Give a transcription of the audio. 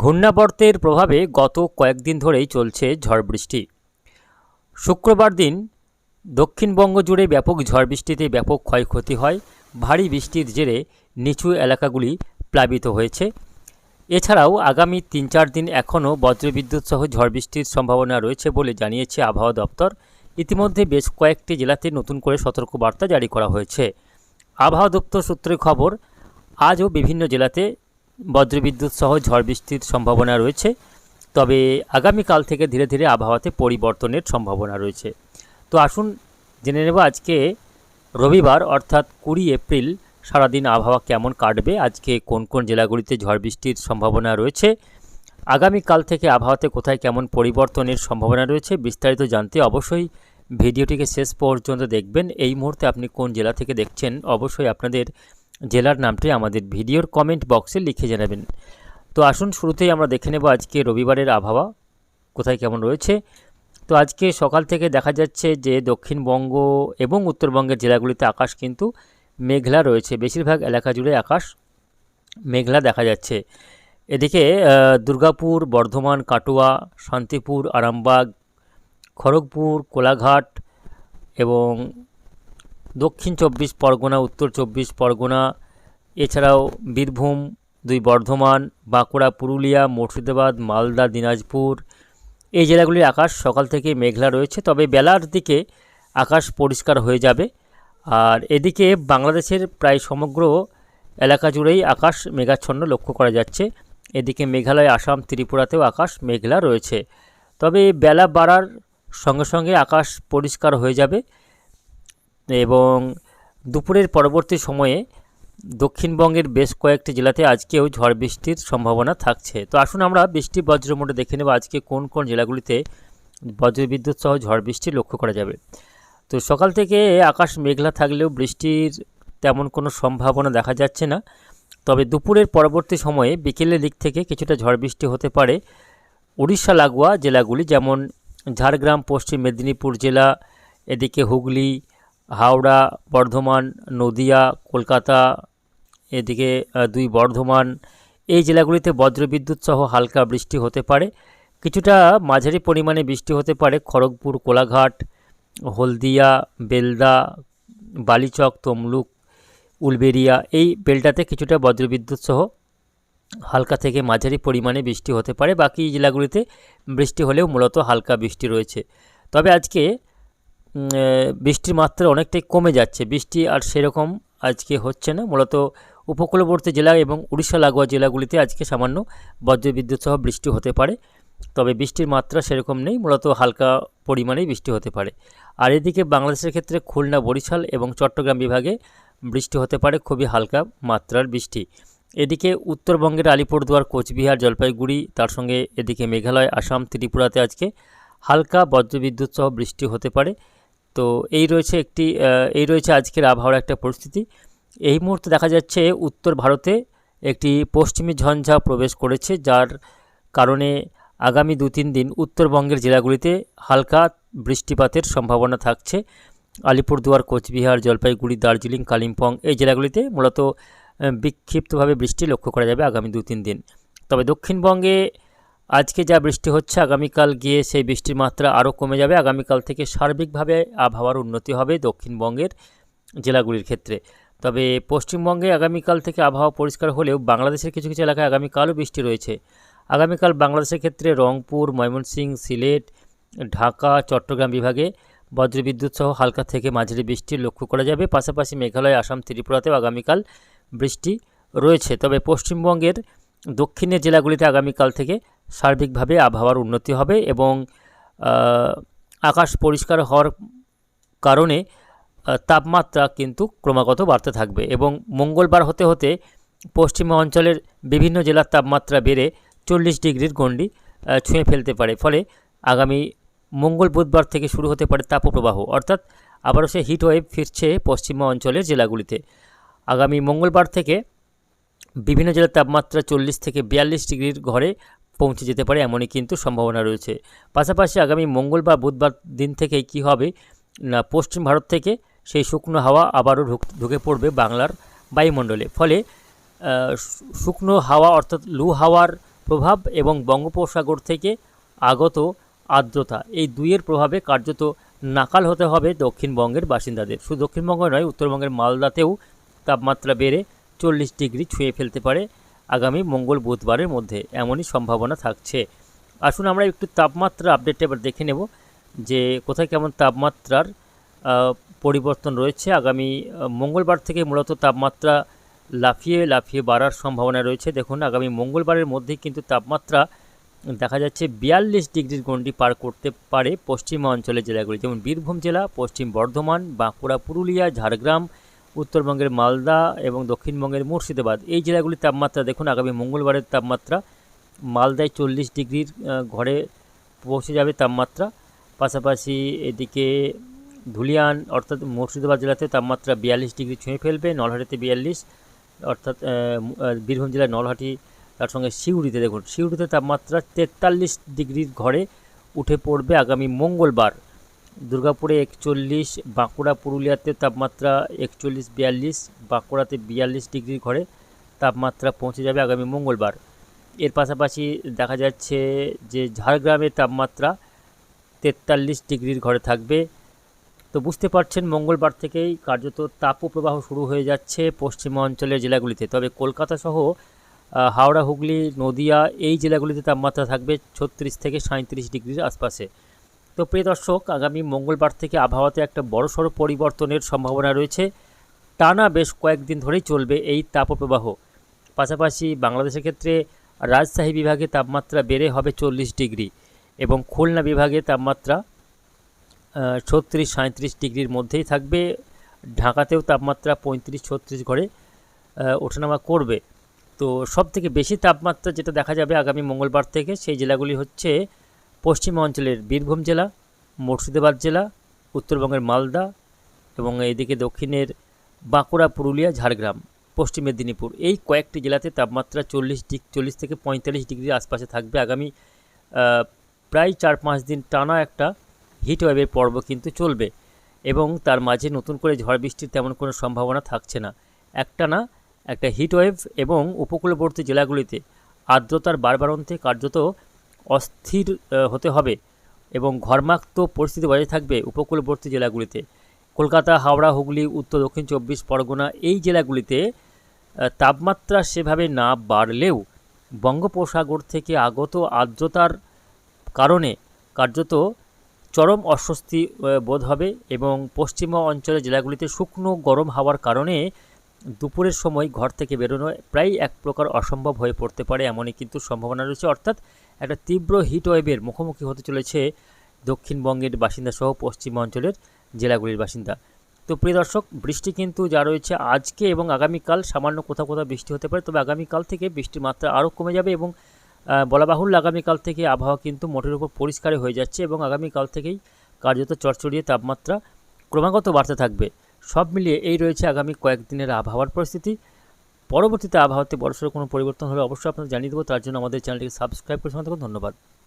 ঘূর্ণাবর্তের প্রভাবে গত কয়েকদিন ধরেই চলছে ঝড় বৃষ্টি। শুক্রবার দিন দক্ষিণবঙ্গ জুড়ে ব্যাপক ঝড় বৃষ্টিতে ব্যাপক ক্ষয়ক্ষতি হয়। ভারী বৃষ্টির জেরে নিচু এলাকাগুলি প্লাবিত হয়েছে। এছাড়াও আগামী তিন চার দিন এখনও বজ্রবিদ্যুৎ সহ ঝড় বৃষ্টির সম্ভাবনা রয়েছে বলে জানিয়েছে আবহাওয়া দপ্তর। ইতিমধ্যে বেশ কয়েকটি জেলাতে নতুন করে সতর্কবার্তা জারি করা হয়েছে। আবহাওয়া দপ্তর সূত্রে খবর, আজও বিভিন্ন জেলাতে বজ্রবিদ্যুৎ সহ ঝড় বৃষ্টির সম্ভাবনা রয়েছে, তবে আগামীকাল থেকে ধীরে ধীরে আবহাওয়াতে পরিবর্তনের সম্ভাবনা রয়েছে। তো আসুন জেনে নেব আজকে রবিবার, অর্থাৎ কুড়ি এপ্রিল, সারাদিন আবহাওয়া কেমন কাটবে, আজকে কোন কোন জেলাগুলিতে ঝড় বৃষ্টির সম্ভাবনা রয়েছে, আগামীকাল থেকে আবহাওয়াতে কোথায় কেমন পরিবর্তনের সম্ভাবনা রয়েছে বিস্তারিত জানতে অবশ্যই ভিডিওটিকে শেষ পর্যন্ত দেখবেন। এই মুহূর্তে আপনি কোন জেলা থেকে দেখছেন, অবশ্যই আপনাদের জেলার নামটি আমাদের ভিডিওর কমেন্ট বক্সে লিখে জানাবেন। তো আসুন, শুরুতেই আমরা দেখে নেব আজকে রবিবারের আবহাওয়া, কোথায় কেমন রয়েছে। তো আজকে সকাল থেকে দেখা যাচ্ছে যে দক্ষিণবঙ্গ এবং উত্তরবঙ্গের জেলাগুলিতে আকাশ কিন্তু মেঘলা রয়েছে। বেশিরভাগ এলাকা জুড়ে আকাশ মেঘলা দেখা যাচ্ছে। এদিকে দুর্গাপুর, বর্ধমান, কাটোয়া, শান্তিপুর, আরামবাগ, খড়গপুর, কোলাঘাট এবং দক্ষিণ চব্বিশ পরগনা, উত্তর চব্বিশ পরগনা, এছাড়াও বীরভূম, দুই বর্ধমান, বাঁকুড়া, পুরুলিয়া, মুর্শিদাবাদ, মালদা, দিনাজপুর। এই জেলাগুলির আকাশ সকাল থেকে মেঘলা রয়েছে, তবে বেলার দিকে আকাশ পরিষ্কার হয়ে যাবে। আর এদিকে বাংলাদেশের প্রায় সমগ্র এলাকা জুড়েই আকাশ মেঘাচ্ছন্ন লক্ষ্য করা যাচ্ছে। এদিকে মেঘালয়, আসাম, ত্রিপুরাতেও আকাশ মেঘলা রয়েছে। তবে বেলা বাড়ার সঙ্গে সঙ্গে আকাশ পরিষ্কার হয়ে যাবে। এবং দুপুরের পরবর্তী সময়ে দক্ষিণবঙ্গের বেশ কয়েকটি জেলাতে আজকেও ঝড় বৃষ্টির সম্ভাবনা থাকছে। তো আসুন আমরা বৃষ্টি বজ্র মোটে দেখে নেব আজকে কোন কোন জেলাগুলিতে বজ্রবিদ্যুৎ সহ ঝড় বৃষ্টি লক্ষ্য করা যাবে। তো সকাল থেকে আকাশ মেঘলা থাকলেও বৃষ্টির তেমন কোনো সম্ভাবনা দেখা যাচ্ছে না। তবে দুপুরের পরবর্তী সময়ে বিকেলের দিক থেকে কিছুটা ঝড় বৃষ্টি হতে পারে উড়িষ্যা, লাগোয়া জেলাগুলি যেমন ঝাড়গ্রাম, পশ্চিম মেদিনীপুর জেলা, এদিকে হুগলি হাওড়া, বর্ধমান, নদিয়া, কলকাতা, এদিকে দুই বর্ধমান। এই জেলাগুলিতে বজ্রবিদ্যুৎ সহ হালকা বৃষ্টি হতে পারে। কিছুটা মাঝারি পরিমাণে বৃষ্টি হতে পারে। খড়গপুর, কোলাঘাট, হলদিয়া, বেলদা, বালিচক, তমলুক উলবেরিয়া এই বেলটাতে কিছুটা বজ্রবিদ্যুৎ সহ হালকা থেকে মাঝারি পরিমাণে বৃষ্টি হতে পারে। বাকি জেলাগুলিতে বৃষ্টি হলেও মূলত হালকা বৃষ্টি রয়েছে। তবে আজকে বৃষ্টির মাত্রা অনেকটাই কমে যাচ্ছে। বৃষ্টি আর সেরকম আজকে হচ্ছে না। মূলত উপকূলবর্তী জেলা এবং উড়িষ্যা লাগোয়া জেলাগুলিতে আজকে সামান্য বজ্রবিদ্যুৎ সহ বৃষ্টি হতে পারে। তবে বৃষ্টির মাত্রা সেরকম নেই, মূলত হালকা পরিমাণেই বৃষ্টি হতে পারে। আর এদিকে বাংলাদেশের ক্ষেত্রে খুলনা, বরিশাল এবং চট্টগ্রাম বিভাগে বৃষ্টি হতে পারে, খুবই হালকা মাত্রার বৃষ্টি। এদিকে উত্তরবঙ্গের আলিপুরদুয়ার, কোচবিহার, জলপাইগুড়ি, তার সঙ্গে এদিকে মেঘালয়, আসাম, ত্রিপুরাতে আজকে হালকা বজ্রবিদ্যুৎ সহ বৃষ্টি হতে পারে। তো এই রয়েছে একটি এই রয়েছে আজকের আবহাওয়ার একটা পরিস্থিতি। এই মুহূর্তে দেখা যাচ্ছে উত্তর ভারতে একটি পশ্চিমী ঝঞ্ঝা প্রবেশ করেছে, যার কারণে আগামী দু তিন দিন উত্তরবঙ্গের জেলাগুলিতে হালকা বৃষ্টিপাতের সম্ভাবনা থাকছে। আলিপুরদুয়ার, কোচবিহার, জলপাইগুড়ি, দার্জিলিং, কালিম্পং এই জেলাগুলিতে মূলত বিক্ষিপ্তভাবে বৃষ্টি লক্ষ্য করা যাবে আগামী দু তিন দিন। তবে দক্ষিণবঙ্গে আজকে যা বৃষ্টি হচ্ছে, আগামীকাল গিয়ে সেই বৃষ্টির মাত্রা আরও কমে যাবে। আগামীকাল থেকে সার্বিকভাবে আবহাওয়ার উন্নতি হবে দক্ষিণবঙ্গের জেলাগুলির ক্ষেত্রে। তবে পশ্চিমবঙ্গে আগামীকাল থেকে আবহাওয়া পরিষ্কার হলেও বাংলাদেশের কিছু কিছু এলাকায় আগামীকালও বৃষ্টি রয়েছে। আগামীকাল বাংলাদেশের ক্ষেত্রে রংপুর, ময়মনসিংহ, সিলেট, ঢাকা, চট্টগ্রাম বিভাগে বজ্রবিদ্যুৎ সহ হালকা থেকে মাঝারি বৃষ্টি লক্ষ্য করা যাবে। পাশাপাশি মেঘালয়, আসাম, ত্রিপুরাতেও আগামীকাল বৃষ্টি রয়েছে। তবে পশ্চিমবঙ্গের দক্ষিণের জেলাগুলিতে আগামীকাল থেকে সার্বিকভাবে আবহাওয়ার উন্নতি হবে এবং আকাশ পরিষ্কার হওয়ার কারণে তাপমাত্রা কিন্তু ক্রমাগত বাড়তে থাকবে এবং মঙ্গলবার হতে হতে পশ্চিমা অঞ্চলের বিভিন্ন জেলার তাপমাত্রা বেড়ে চল্লিশ ডিগ্রির গণ্ডি ছুঁয়ে ফেলতে পারে। ফলে আগামী মঙ্গল বুধবার থেকে শুরু হতে পারে তাপপ্রবাহ। অর্থাৎ আবারও সে হিট ওয়েভ ফিরছে পশ্চিমা অঞ্চলের জেলাগুলিতে। আগামী মঙ্গলবার থেকে বিভিন্ন জেলার তাপমাত্রা চল্লিশ থেকে বিয়াল্লিশ ডিগ্রির ঘরে পৌঁছে যেতে পারে, এমনই কিন্তু সম্ভাবনা রয়েছে। পাশাপাশি আগামী মঙ্গল বা বুধবার দিন থেকে কী হবে? না, পশ্চিম ভারত থেকে সেই শুকনো হাওয়া আবারও ঢুক, ঢুকে পড়বে বাংলার বায়ুমণ্ডলে। ফলে শুকনো হাওয়া অর্থাৎ লু হাওয়ার প্রভাব এবং বঙ্গোপসাগর থেকে আগত আর্দ্রতা, এই দুইয়ের প্রভাবে কার্যত নাকাল হতে হবে দক্ষিণবঙ্গের বাসিন্দাদের। শুধু দক্ষিণবঙ্গ নয়, উত্তরবঙ্গের মালদাতেও তাপমাত্রা বেড়ে চল্লিশ ডিগ্রি ছুঁয়ে ফেলতে পারে আগামী মঙ্গল বুধবারের মধ্যে এমনই সম্ভাবনা থাকছে। আসুন আমরা একটু তাপমাত্রা আপডেটটা এবার দেখে নেব যে কোথায় কেমন তাপমাত্রার পরিবর্তন রয়েছে। আগামী মঙ্গলবার থেকে মূলত তাপমাত্রা লাফিয়ে লাফিয়ে বাড়ার সম্ভাবনা রয়েছে। দেখুন, আগামী মঙ্গলবারের মধ্যেই কিন্তু তাপমাত্রা দেখা যাচ্ছে বিয়াল্লিশ ডিগ্রির গণ্ডি পার করতে পারে পশ্চিমা অঞ্চলের জেলাগুলি। যেমন বীরভূম জেলা, পশ্চিম বর্ধমান, বাঁকুড়া, পুরুলিয়া, ঝাড়গ্রাম উত্তরবঙ্গের মালদা এবং দক্ষিণবঙ্গের মুর্শিদাবাদ। এই জেলাগুলির তাপমাত্রা দেখুন, আগামী মঙ্গলবারের তাপমাত্রা মালদায় চল্লিশ ডিগ্রির ঘরে পৌঁছে যাবে তাপমাত্রা। পাশাপাশি এদিকে ধুলিয়ান, অর্থাৎ মুর্শিদাবাদ জেলাতে তাপমাত্রা বিয়াল্লিশ ডিগ্রি ছুঁয়ে ফেলবে, নলহাটিতে বিয়াল্লিশ, অর্থাৎ বীরভূম জেলার নলহাটি, তার সঙ্গে সিউড়িতে দেখুন। সিউড়িতে তাপমাত্রা তেতাল্লিশ ডিগ্রির ঘরে উঠে পড়বে আগামী মঙ্গলবার। দুর্গাপুরে একচল্লিশ, বাঁকুড়া, পুরুলিয়াতে তাপমাত্রা একচল্লিশ, বিয়াল্লিশ, বাঁকুড়াতে বিয়াল্লিশ ডিগ্রির ঘরে তাপমাত্রা পৌঁছে যাবে আগামী মঙ্গলবার। এর পাশাপাশি দেখা যাচ্ছে যে ঝাড়গ্রামের তাপমাত্রা তেতাল্লিশ ডিগ্রির ঘরে থাকবে। তো বুঝতে পারছেন, মঙ্গলবার থেকেই কার্যত তাপপ্রবাহ শুরু হয়ে যাচ্ছে পশ্চিমা অঞ্চলের জেলাগুলিতে। তবে কলকাতা সহ হাওড়া, হুগলি, নদিয়া এই জেলাগুলিতে তাপমাত্রা থাকবে ছত্রিশ থেকে সাঁত্রিশ ডিগ্রির আশপাশে। তো প্রিয় দর্শক, আগামী মঙ্গলবার থেকে আবহাওয়াতে একটা বড়সড় পরিবর্তনের সম্ভাবনা রয়েছে। টানা বেশ কয়েকদিন ধরেই চলবে এই তাপপ্রবাহ। পাশাপাশি বাংলাদেশের ক্ষেত্রে রাজশাহী বিভাগে তাপমাত্রা বেড়ে হবে চল্লিশ ডিগ্রি এবং খুলনা বিভাগে তাপমাত্রা ছত্রিশ সাঁত্রিশ ডিগ্রির মধ্যেই থাকবে। ঢাকাতেও তাপমাত্রা পঁয়ত্রিশ ছত্রিশ ঘরে ওঠানামা করবে। তো সব থেকে বেশি তাপমাত্রা যেটা দেখা যাবে আগামী মঙ্গলবার থেকে সেই জেলাগুলি হচ্ছে পশ্চিমা অঞ্চলের বীরভূম জেলা, মুর্শিদাবাদ জেলা, উত্তরবঙ্গের মালদা এবং এদিকে দক্ষিণের বাঁকুড়া, পুরুলিয়া, ঝাড়গ্রাম, পশ্চিম মেদিনীপুর। এই কয়েকটি জেলাতে তাপমাত্রা চল্লিশ ডিগ, চল্লিশ থেকে পঁয়তাল্লিশ ডিগ্রির আশপাশে থাকবে আগামী প্রায় চার পাঁচ দিন টানা একটা হিট ওয়েভের পর্ব কিন্তু চলবে এবং তার মাঝে নতুন করে ঝড় বৃষ্টির তেমন কোনো সম্ভাবনা থাকছে না। একটানা একটা হিট ওয়েভ এবং উপকূলবর্তী জেলাগুলিতে আর্দ্রতার বারবারন্তে কার্যত অস্থির হতে হবে এবং ঘর্মাক্ত পরিস্থিতি বজায় থাকবে উপকূলবর্তী জেলাগুলিতে। কলকাতা, হাওড়া, হুগলি, উত্তর, দক্ষিণ চব্বিশ, পরগনা এই জেলাগুলিতে তাপমাত্রা সেভাবে না বাড়লেও বঙ্গোপসাগর থেকে আগত আর্দ্রতার কারণে কার্যত চরম অস্বস্তি বোধ হবে এবং পশ্চিমা অঞ্চলের জেলাগুলিতে শুকনো গরম হওয়ার কারণে দুপুরের সময় ঘর থেকে বেরোনো প্রায় এক প্রকার অসম্ভব হয়ে পড়তে পারে এমনই কিন্তু সম্ভাবনা রয়েছে। অর্থাৎ একটা তীব্র হিট ওয়েভের মুখোমুখি হতে চলেছে দক্ষিণবঙ্গের বাসিন্দা সহ পশ্চিম অঞ্চলের জেলাগুলির বাসিন্দা। তো প্রিয় দর্শক, বৃষ্টি কিন্তু যা রয়েছে আজকে এবং আগামীকাল, সামান্য কোথাও কোথাও বৃষ্টি হতে পারে, তবে আগামীকাল থেকে বৃষ্টির মাত্রা আরও কমে যাবে এবং বলা বাহুল্য আগামীকাল থেকে আবহাওয়া কিন্তু মোটের উপর পরিষ্কার হয়ে যাচ্ছে এবং আগামীকাল থেকেই কার্যত চড়চড়িয়ে তাপমাত্রা ক্রমাগত বাড়তে থাকবে। সব মিলিয়ে এই রয়েছে আগামী কয়েকদিনের আবহাওয়ার পরিস্থিতি। পরবর্তীতে আবহাওয়াতে বড়সড় কোনো পরিবর্তন হলে অবশ্যই আপনাদের জানিয়ে দেবো। তার জন্য আমাদের চ্যানেলটিকে সাবস্ক্রাইব করে সঙ্গে থাকুন। ধন্যবাদ।